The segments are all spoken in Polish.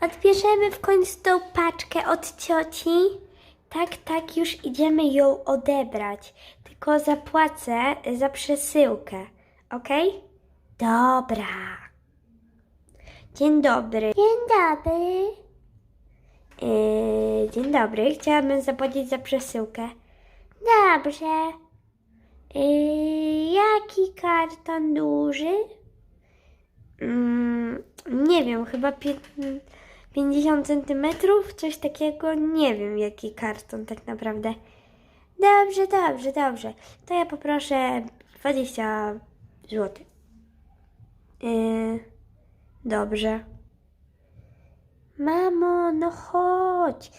Odbierzemy w końcu tą paczkę od cioci. Tak, tak, już idziemy ją odebrać. Tylko zapłacę za przesyłkę. Ok? Dobra. Dzień dobry. Dzień dobry. Yy, dzień dobry. Chciałabym zapłacić za przesyłkę. Dobrze. Yy, jaki karton duży? Mm, nie wiem, chyba pię- 50 centymetrów, coś takiego. Nie wiem, jaki karton tak naprawdę. Dobrze, dobrze, dobrze. To ja poproszę 20 zł. Yy, dobrze. Mamo, no chodź.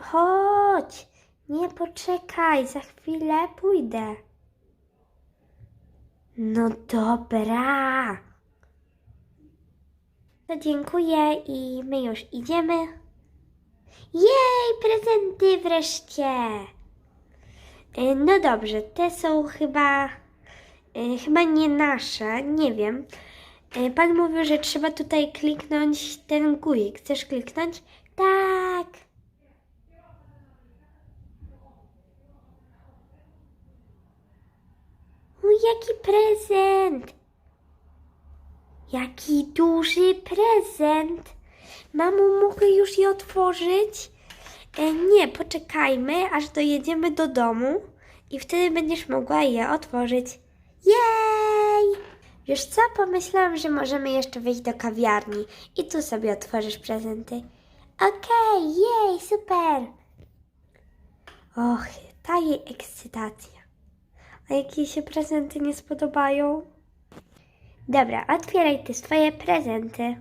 Chodź. Nie poczekaj, za chwilę pójdę. No dobra. No dziękuję i my już idziemy. Jej, prezenty wreszcie. Y, No dobrze, te są chyba y, chyba nie nasze, nie wiem. Y, Pan mówił, że trzeba tutaj kliknąć ten guzik. Chcesz kliknąć? Tak. Jaki prezent! Jaki duży prezent! Mamo, mogę już je otworzyć? E, nie, poczekajmy, aż dojedziemy do domu i wtedy będziesz mogła je otworzyć. Jej! Wiesz co, pomyślałam, że możemy jeszcze wyjść do kawiarni i tu sobie otworzysz prezenty. Okej, jej, super! Och, ta jej ekscytacja. A jak jej się prezenty nie spodobają? Dobra, otwieraj ty swoje prezenty.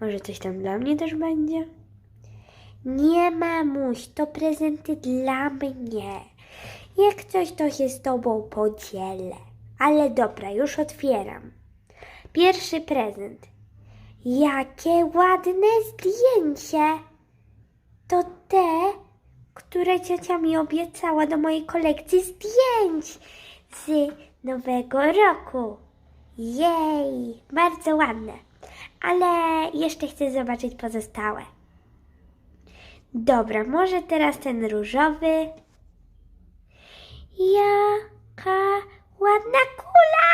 Może coś tam dla mnie też będzie? Nie, mamuś, to prezenty dla mnie. Jak coś, to się z tobą podzielę. Ale dobra, już otwieram. Pierwszy prezent. Jakie ładne zdjęcie! To te, które ciocia mi obiecała do mojej kolekcji zdjęć z nowego roku. Jej, bardzo ładne. Ale jeszcze chcę zobaczyć pozostałe. Dobra, może teraz ten różowy. Jaka ładna kula!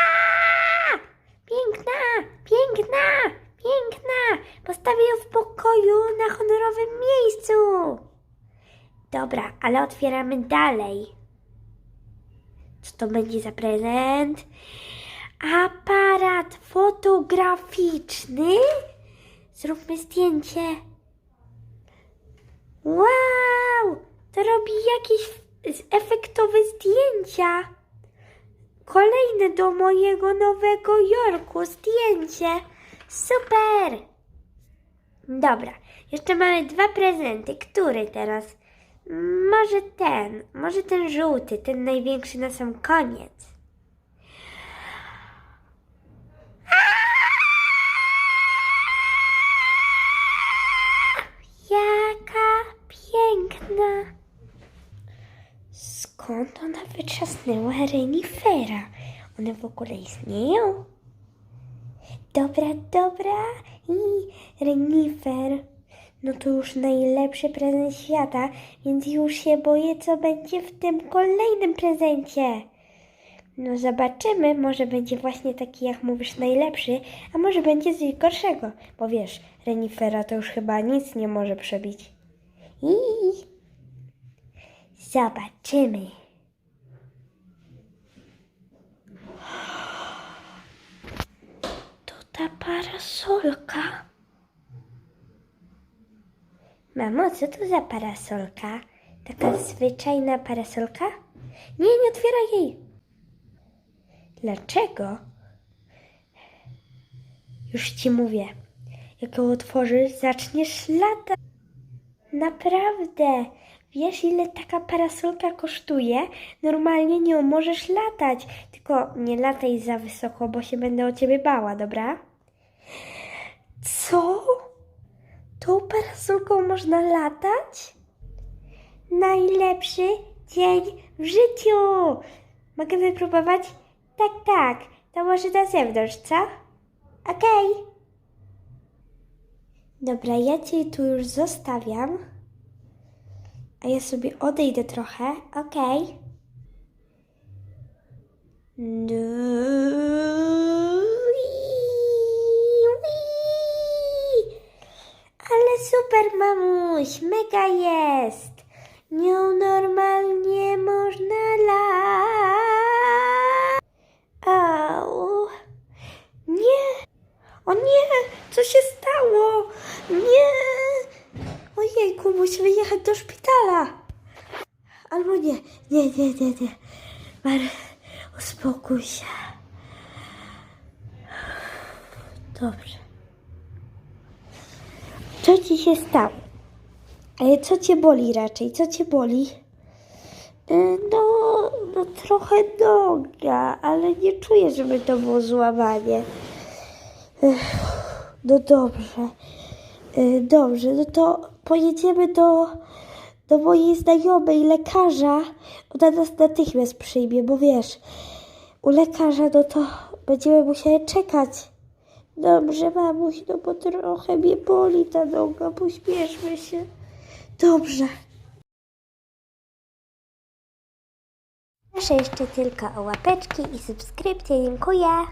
Piękna, piękna, piękna. Postawię ją w pokoju na honorowym miejscu. Dobra, ale otwieramy dalej. Co to będzie za prezent? Aparat fotograficzny? Zróbmy zdjęcie. Wow! To robi jakieś efektowe zdjęcia. Kolejne do mojego Nowego Jorku zdjęcie. Super! Dobra, jeszcze mamy dwa prezenty. Który teraz? Może ten, może ten żółty, ten największy na sam koniec. Skąd ona wytrzasnęła renifera? One w ogóle istnieją? Dobra, dobra. I renifer. No to już najlepszy prezent świata, więc już się boję, co będzie w tym kolejnym prezencie. No zobaczymy, może będzie właśnie taki, jak mówisz, najlepszy, a może będzie coś gorszego, bo wiesz, renifera to już chyba nic nie może przebić. I zobaczymy. To ta parasolka. Mamo, co to za parasolka? Taka zwyczajna parasolka? Nie, nie otwieraj jej. Dlaczego? Już ci mówię. Jak ją otworzysz, zaczniesz latać. Naprawdę. Wiesz, ile taka parasolka kosztuje? Normalnie nią możesz latać. Tylko nie lataj za wysoko, bo się będę o ciebie bała, dobra? Co? Tą parasolką można latać? Najlepszy dzień w życiu! Mogę wypróbować? Tak, tak. To może na zewnątrz, co? Okej. Dobra, ja cię tu już zostawiam. A ja sobie odejdę trochę. Okej. No. Ale super, mamuś, mega jest. Nią normalnie można lać. Au. Nie. O nie, co się stało? Nie. Ojejku, musimy jechać do szpitala. Nie, nie, nie, nie. Mar, uspokój się. Dobrze. Co ci się stało? Ale co cię boli raczej? Co cię boli? Y, No, no trochę noga, ale nie czuję, żeby to było złamanie. Ech, No dobrze. Y, Dobrze, no to pojedziemy do, do mojej znajomej lekarza. Ona nas natychmiast przyjmie, bo wiesz, u lekarza no to będziemy musieli czekać. Dobrze, mamuś, no bo trochę mnie boli ta noga, pośpieszmy się. Dobrze. Proszę jeszcze tylko o łapeczki i subskrypcję, dziękuję.